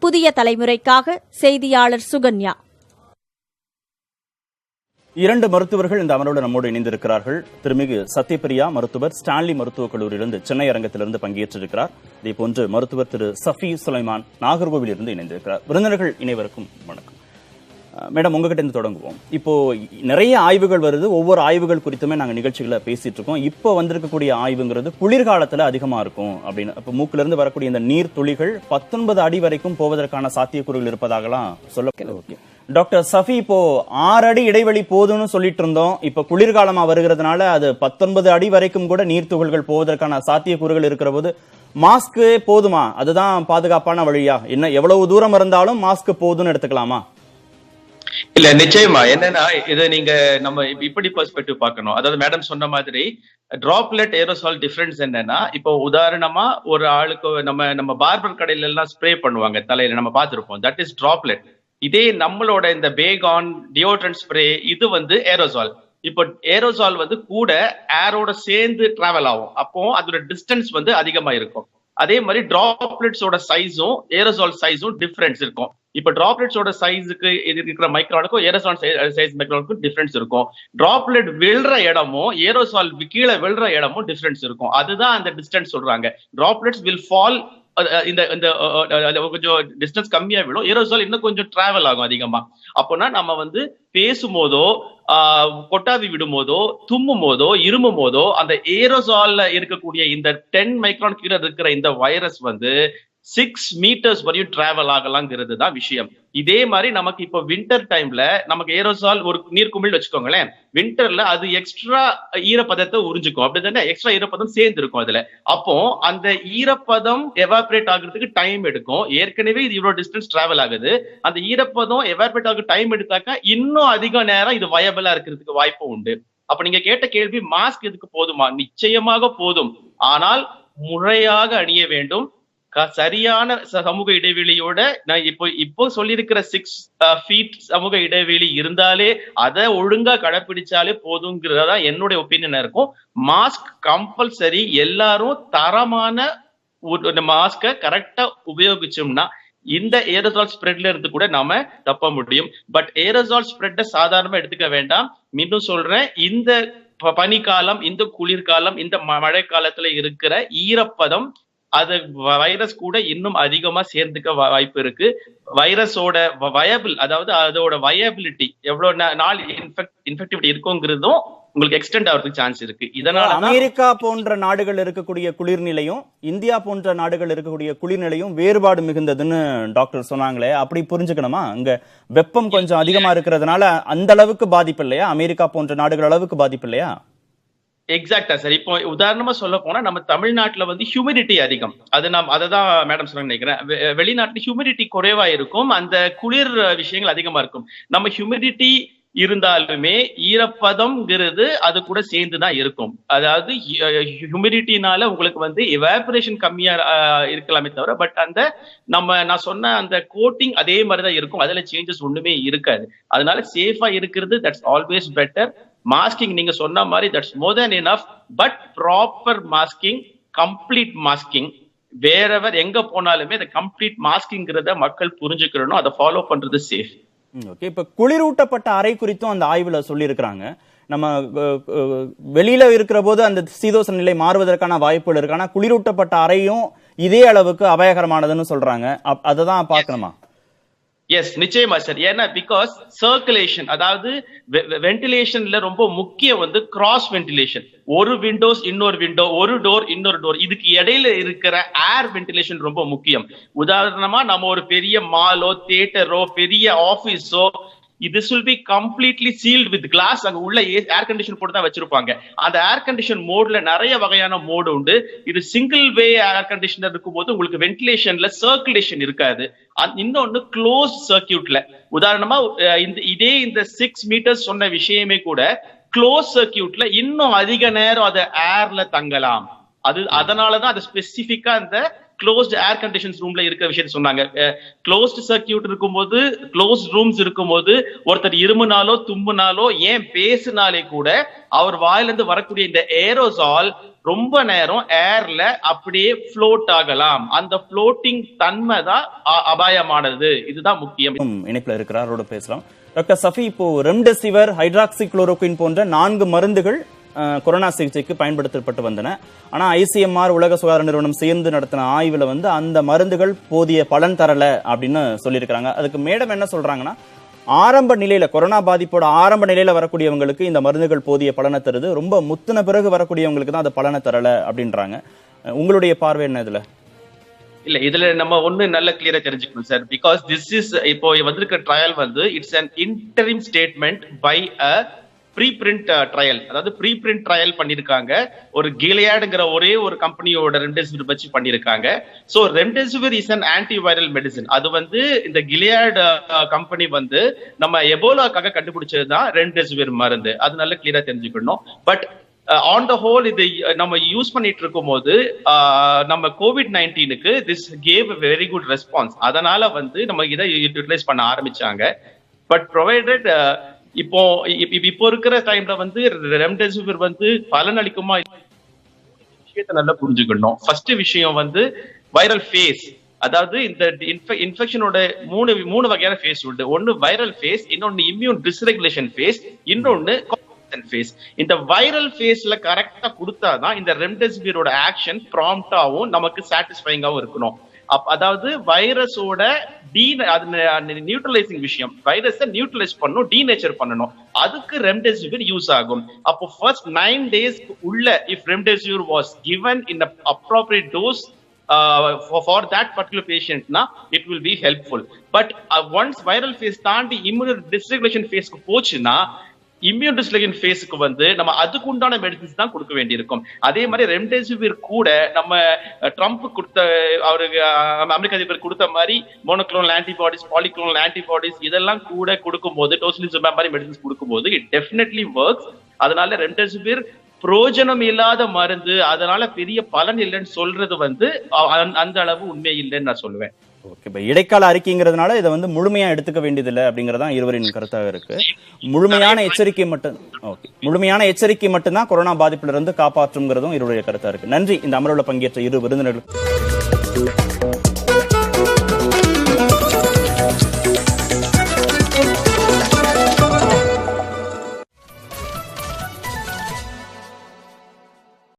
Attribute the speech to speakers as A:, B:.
A: புதிய தலைமுறைக்காக செய்தியாளர் சுகன்யா.
B: இரண்டு மருத்துவர்கள் இந்த அமர்வோடு நம்மோடு இணைந்திருக்கிறார்கள். திருமிகு சத்யபிரியா மருத்துவர் ஸ்டான்லி மருத்துவக் கல்லூரியிலிருந்து சென்னை அரங்கத்திலிருந்து பங்கேற்றிருக்கிறார். இதே போன்று மருத்துவர் திரு சஃபி சுலைமான் நாகர்கோவிலிருந்து இணைந்திருக்கிறார். விருந்தினர்கள் இணைவருக்கும் வணக்கம். மேடம் உங்ககிட்ட இருந்து தொடங்குவோம். இப்போ நிறைய ஆய்வுகள் வருது. ஒவ்வொரு ஆய்வுகள் குறித்துமே நாங்க நிகழ்ச்சிகளை பேசிட்டு இருக்கோம். இப்போ வந்திருக்கக்கூடிய ஆய்வுங்கிறது குளிர்காலத்துல அதிகமா இருக்கும் அப்படின்னு. அப்ப மூக்குல இருந்து வரக்கூடிய இந்த நீர் துளிகள் பத்தொன்பது அடி வரைக்கும் போவதற்கான சாத்தியக்கூறுகள் இருப்பதாகலாம் சொல்ல ஓகே டாக்டர் சஃபி இப்போ ஆறு அடி இடைவெளி போதும்னு சொல்லிட்டு இருந்தோம். இப்ப குளிர்காலமா வருகிறதுனால அது பத்தொன்பது அடி வரைக்கும் கூட நீர் துகள்கள் போவதற்கான சாத்தியக்கூறுகள் இருக்கிற போது மாஸ்க் போதுமா? அதுதான் பாதுகாப்பான வழியா? என்ன எவ்வளவு தூரம் இருந்தாலும் மாஸ்க் போதும்னு எடுத்துக்கலாமா?
C: இல்ல நிச்சயமா. என்னன்னா இது நீங்க நம்ம இப்படி பெர்ஸ்பெக்டிவ் பார்க்கணும். அதாவது மேடம் சொன்ன மாதிரி டிராப்லெட் ஏரோசால் டிஃபரன்ஸ் என்னன்னா இப்போ உதாரணமா ஒரு ஆளுக்கு நம்ம நம்ம பார்பர் கடையில எல்லாம் ஸ்ப்ரே பண்ணுவாங்க தலையில நம்ம பார்த்துருப்போம். தட் இஸ் டிராப்லெட் இதே நம்மளோட இந்த பேகான் டியோட்ரண்ட் ஸ்ப்ரே இது வந்து ஏரோசால் இப்போ ஏரோசால் வந்து கூட ஏரோட சேர்ந்து டிராவல் ஆகும். அப்போ அதோட டிஸ்டன்ஸ் வந்து அதிகமா இருக்கும். அதே மாதிரி டிராப்லெட்ஸோட சைஸும் ஏரோசால் சைஸும் டிஃபரன்ஸ் இருக்கும். இப்ப டிராப்லெட்ஸோட சைஸுக்கு இருக்கிற மைக்ரானுக்கும் ஏரோசால் சைஸ் மைக்ரானுக்கும் டிஃபரன்ஸ் இருக்கும். டிராப்லெட் விழுற இடமும் ஏரோசால் கீழே விழுற இடமும் டிஃபரன்ஸ் இருக்கும். அதுதான் அந்த டிஸ்டன்ஸ் சொல்றாங்க. டிராப்லெட்ஸ் வில் ஃபால் இந்த இந்த கொஞ்சம் டிஸ்டன்ஸ் கம்மியா விழும். ஏரோசால் இன்னும் கொஞ்சம் டிராவல் ஆகும் அதிகமா. அப்போனா நம்ம வந்து பேசும்போதோ கொட்டாவி விடும்போதோ தும்மும் போதோ இருமும் போதோ அந்த ஏரோசால்ல இருக்கக்கூடிய இந்த டென் மைக்ரான் கீழே இருக்கிற இந்த வைரஸ் வந்து சிக்ஸ் மீட்டர்ஸ் வரையும் டிராவல் ஆகலாங்கிறது தான் விஷயம். இதே மாதிரி நமக்கு இப்போ வின்டர் டைம்ல நமக்கு ஏரோசால் ஒரு நீர்க்குமிழ் வச்சுக்கோங்களேன். வின்டர்ல அது எக்ஸ்ட்ரா ஈரப்பதத்தை உறிஞ்சுக்கும். அப்படிதானே எக்ஸ்ட்ரா ஈரப்பதம் சேர்ந்து இருக்கும் அதுல. அப்போ அந்த ஈரப்பதம் எவாபரேட் ஆகுறதுக்கு டைம் எடுக்கும். ஏற்கனவே இது இவ்வளவு டிஸ்டன்ஸ் டிராவல் ஆகுது. அந்த ஈரப்பதம் எவாபரேட் ஆக டைம் எடுத்தாக்கா இன்னும் அதிக நேரம் இது வயபிளா இருக்கிறதுக்கு வாய்ப்பு உண்டு. அப்ப நீங்க கேட்ட கேள்வி மாஸ்க் எதுக்கு போதுமா? நிச்சயமாக போதும். ஆனால் முறையாக அணிய வேண்டும். சரியான சமூக இடைவெளியோட நான் இப்போ இப்போ சொல்லியிருக்கிற சிக்ஸ் ஃபீட் சமூக இடைவெளி இருந்தாலே அதை ஒழுங்கா கடைபிடிச்சாலே போதுங்கிறதா என்னுடைய ஒப்பீனியனா இருக்கும். மாஸ்க் கம்பல்சரி எல்லாரும் தரமான ஒரு மாஸ்கை கரெக்டா உபயோகிச்சோம்னா இந்த ஏரோசால் ஸ்ப்ரெட்ல இருந்து கூட நாம தப்ப முடியும். பட் ஏரோசால் ஸ்ப்ரெட்டை சாதாரணமா எடுத்துக்க வேண்டாம். மீண்டும் சொல்றேன் இந்த பனிக்காலம் இந்த குளிர்காலம் இந்த ம- மழைக்காலத்துல இருக்கிற ஈரப்பதம் அது வைரஸ் கூட இன்னும் அதிகமா சேர்ந்துக்க வாய்ப்பு இருக்கு. வைரஸோட வயபிள் அதாவது அதோட வயபிலிட்டி எவ்வளவு நாள் இன்ஃபெக்ட் இன்ஃபெக்டிவிட்டி இருக்குங்கிறதும் உங்களுக்கு எக்ஸ்டெண்ட் ஆகிறதுக்கு சான்ஸ் இருக்கு. இதனால தான்
B: அமெரிக்கா போன்ற நாடுகள் இருக்கக்கூடிய குளிர்நிலையும் இந்தியா போன்ற நாடுகள் இருக்கக்கூடிய குளிர்நிலையும் வேறுபாடு மிகுந்ததுன்னு டாக்டர் சொன்னாங்களே. அப்படி புரிஞ்சுக்கணுமா? அங்க வெப்பம் கொஞ்சம் அதிகமா இருக்கிறதுனால அந்த அளவுக்கு பாதிப்பு இல்லையா? அமெரிக்கா போன்ற நாடுகள் அளவுக்கு பாதிப்பு இல்லையா?
C: எக்ஸாக்டா சார் இப்போ உதாரணமா சொல்ல போனா நம்ம தமிழ்நாட்டுல வந்து ஹியூமிடிட்டி அதிகம். அது நான் அதை தான் மேடம் சொல்ல நினைக்கிறேன். வெளிநாட்டுல ஹியூமிடிட்டி குறைவா இருக்கும். அந்த குளிர் விஷயங்கள் அதிகமா இருக்கும். நம்ம ஹியூமிடிட்டி இருந்தாலுமே ஈரப்பதம்ங்கிறது அது கூட சேர்ந்து தான் இருக்கும். அதாவது ஹியூமிடிட்டினால உங்களுக்கு வந்து எவாபரேஷன் கம்மியா இருக்கலாமே தவிர பட் அந்த நம்ம நான் சொன்ன அந்த கோட்டிங் அதே மாதிரி தான் இருக்கும். அதுல சேஞ்சஸ் ஒண்ணுமே இருக்காது. அதனால சேஃபா இருக்கிறது தட்ஸ் ஆல்வேஸ் பெட்டர் மாஸ்கிங் நீங்க சொன்ன மாதிரி that's more than enough but proper masking complete masking wherever எங்க போனாலுமே இந்த கம்ப்ளீட் மாஸ்கிங்கிறத மக்கள் புரிஞ்சுக்கணும் அதை ஃபாலோ பண்றது சேஃப்
B: ஓகே இப்ப குளிரூட்டப்பட்ட அறை குறித்தும் அந்த ஆய்வுல சொல்லியிருக்கிறாங்க. நம்ம வெளியில இருக்கிற போது அந்த சீதோசன நிலை மாறுவதற்கான வாய்ப்புகள் இருக்கு. ஆனா குளிரூட்டப்பட்ட அறையும் இதே அளவுக்கு அபாயகரமானதுன்னு சொல்றாங்க. அப்- அதை தான் பார்க்கணுமா?
C: எஸ் நிச்சயமா சார் ஏன்னா பிகாஸ் சர்க்குலேஷன் அதாவது வென்டிலேஷன்ல ரொம்ப முக்கியம் வந்து கிராஸ் வென்டிலேஷன் ஒரு விண்டோஸ் இன்னொரு விண்டோ ஒரு டோர் இன்னொரு டோர் இதுக்கு இடையில இருக்கிற ஏர் வென்டிலேஷன் ரொம்ப முக்கியம். உதாரணமா நம்ம ஒரு பெரிய மாலோ தியேட்டரோ பெரிய ஆபீஸோ this will be completely sealed with glass அங்க உள்ள ஏர் கண்டிஷன் போட்டு தான் வச்சிருப்பாங்க. அந்த ஏர் கண்டிஷன் மோட்ல நிறைய வகையான மோடு உண்டு. இது சிங்கிள் வே ஏர் கண்டிஷனர் இருக்கும்போது உங்களுக்கு வென்டிலேஷன்ல சர்க்குலேஷன் இருக்காது. இன்னொன்னு க்ளோஸ் சர்க்கியூட்ல உதாரணமா இந்த இதே இந்த சிக்ஸ் மீட்டர்ஸ் சொன்ன விஷயமே கூட க்ளோஸ் சர்க்கியூட்ல இன்னும் அதிக நேரம் அதை ஏர்ல தங்கலாம். அது அதனாலதான் அது ஸ்பெசிபிக்கா அந்த க்ளோஸ்ட் ஏர் கண்டிஷன்ஸ் ரூம்ல இருக்கிற விஷயத்த சொன்னாங்க. க்ளோஸ்ட் சர்க்கியூட் இருக்கும்போது க்ளோஸ்ட் ரூம்ஸ் இருக்கும்போது ஒருத்தர் இருமுனாலோ தும்முனாலோ ஏன் பேசினாலே கூட அவர் வாயிலிருந்து வரக்கூடிய இந்த ஏரோசால் ரொம்ப நேரம் ஏர்ல அப்படியே ஃப்ளோட் ஆகலாம். அந்த ஃப்ளோட்டிங் தன்மை தான் அ- அபாயமானது. இதுதான் முக்கியம்.
B: இணைப்புல இருக்கிறாரோட பேசலாம். டாக்டர் சஃபி இப்போ ரெம்டெசிவர் ஹைட்ராக்சி குளோரோகுயின் போன்ற நான்கு மருந்துகள் கொரோனா சிகிச்சைக்கு பயன்படுத்தப்பட்டு வந்தன. ஆனால் ஐசிஎம்ஆர் உலக சுகாதார நிறுவனம் சேர்ந்து நடத்தின ஆய்வில் வந்து அந்த மருந்துகள் போதிய பலன் தரல அப்படின்னு சொல்லியிருக்கிறாங்க. அதுக்கு மேடம் என்ன சொல்றாங்கன்னா ஆரம்ப நிலையில கொரோனா பாதிப்போட ஆரம்ப நிலையில வரக்கூடியவங்களுக்கு இந்த மருந்துகள் போதிய பலனை தருது. ரொம்ப முத்தின பிறகு வரக்கூடியவங்களுக்கு தான் அது பலனை தரல அப்படின்றாங்க. உங்களுடைய பார்வை என்ன இதுல?
C: இல்ல இதுல நம்ம ஒண்ணு நல்ல கிளியரா தெரிஞ்சுக்கணும் சார் பிகாஸ் திஸ் இஸ் இப்போ வந்திருக்க ட்ரையல் வந்து it's an interim statement by a preprint trial அதாவது ப்ரீ பிரிண்ட் ட்ரையல் பண்ணியிருக்காங்க ஒரு கிலியாடுங்கிற ஒரே ஒரு கம்பெனியோட ரெம்டெசிவிர் வச்சு பண்ணியிருக்காங்க so remdesivir is an antiviral medicine அது வந்து இந்த கிலியாட் கம்பெனி uh, வந்து நம்ம எபோலாக்காக கண்டுபிடிச்சது தான் ரெம்டெசிவிர் மருந்து. அது நல்ல கிளியரா தெரிஞ்சுக்கணும். பட் ஆன் த ஹோல் இது uh, நம்ம யூஸ் பண்ணிட்டு இருக்கும்போது போது uh, நம்ம Covid நைன்டீனுக்கு this gave very good response அதனால வந்து நம்ம இதை யூட்டிலைஸ் பண்ண ஆரம்பிச்சாங்க. பட் ப்ரொவைடட் இப்போ இப்போ இருக்கிற டைம்ல வந்து ரெம்டெசிவிர் வந்து பலன் அளிக்குமா விஷயத்தை நல்லா புரிஞ்சுக்கணும். ஃபர்ஸ்ட் விஷயம் வந்து வைரல் ஃபேஸ் அதாவது இந்த இன்ஃபெக்ஷனோட மூணு மூணு வகையான ஃபேஸ் உண்டு. ஒன்னு வைரல் ஃபேஸ் இன்னொன்னு இம்யூன் டிஸ்ரெகுலேஷன் ஃபேஸ் இன்னொன்னு ஃபேஸ் இந்த வைரல் ஃபேஸ்ல கரெக்டா கொடுத்தாதான் இந்த ரெம்டெசிவிரோட ஆக்ஷன் ப்ராம்ப்டாவும் நமக்கு சாட்டிஸ்ஃபைங்காவும் இருக்கணும். அப் அதாவது வைரஸோட டீ அது நியூட்ரலைசிங் விஷயம். வைரஸை நியூட்ரலைஸ் பண்ணணும் டீநேச்சர் பண்ணணும். அதுக்கு ரெம்டெசிவிர் யூஸ் ஆகும். அப்போ ஃபர்ஸ்ட் நைன் டேஸ் உள்ள if remdesivir was given in appropriate dose for that particular பேஷண்ட்னா it will be helpful but once viral phase தாண்டி இம்யூனோ டிஸ்ரெகுலேஷன் ஃபேஸ்க்கு போச்சுன்னா இம்யூன் டிஸ்லகின் ஃபேஸுக்கு வந்து நம்ம அதுக்கு உண்டான மெடிசின்ஸ் தான் கொடுக்க வேண்டியிருக்கும். அதே மாதிரி ரெம்டெசிவிர் கூட நம்ம ட்ரம்ப் கொடுத்த அவருக்கு அமெரிக்க அதிபர் கொடுத்த மாதிரி மோனோக்ளோனல் ஆன்டிபாடிஸ் பாலிக்ளோனல் ஆன்டிபாடிஸ் இதெல்லாம் கூட கொடுக்கும்போது டோசிலிசம் மாதிரி மெடிசின்ஸ் கொடுக்கும்போது இட் டெஃபினெட்லி ஒர்க்ஸ் அதனால ரெம்டெசிவிர் புரோஜனம் இல்லாத மருந்து அதனால பெரிய பலன் இல்லைன்னு சொல்றது வந்து அந்த- அந்த அளவு உண்மை இல்லைன்னு நான் சொல்லுவேன்.
B: ஓகே இப்போ இடைக்கால அறிக்கைங்கிறதுனால இதை வந்து முழுமையா எடுத்துக்க வேண்டியதில்லை அப்படிங்கறதான் இருவரின் கருத்தாக இருக்கு. முழுமையான எச்சரிக்கை மட்டும் ஓகே முழுமையான எச்சரிக்கை மட்டும்தான் கொரோனா பாதிப்பிலிருந்து காப்பாற்றுங்கிறதும் இருவருடைய கருத்தா இருக்கு. நன்றி இந்த அமர்வுல பங்கேற்ற இரு விருந்தினர்கள்.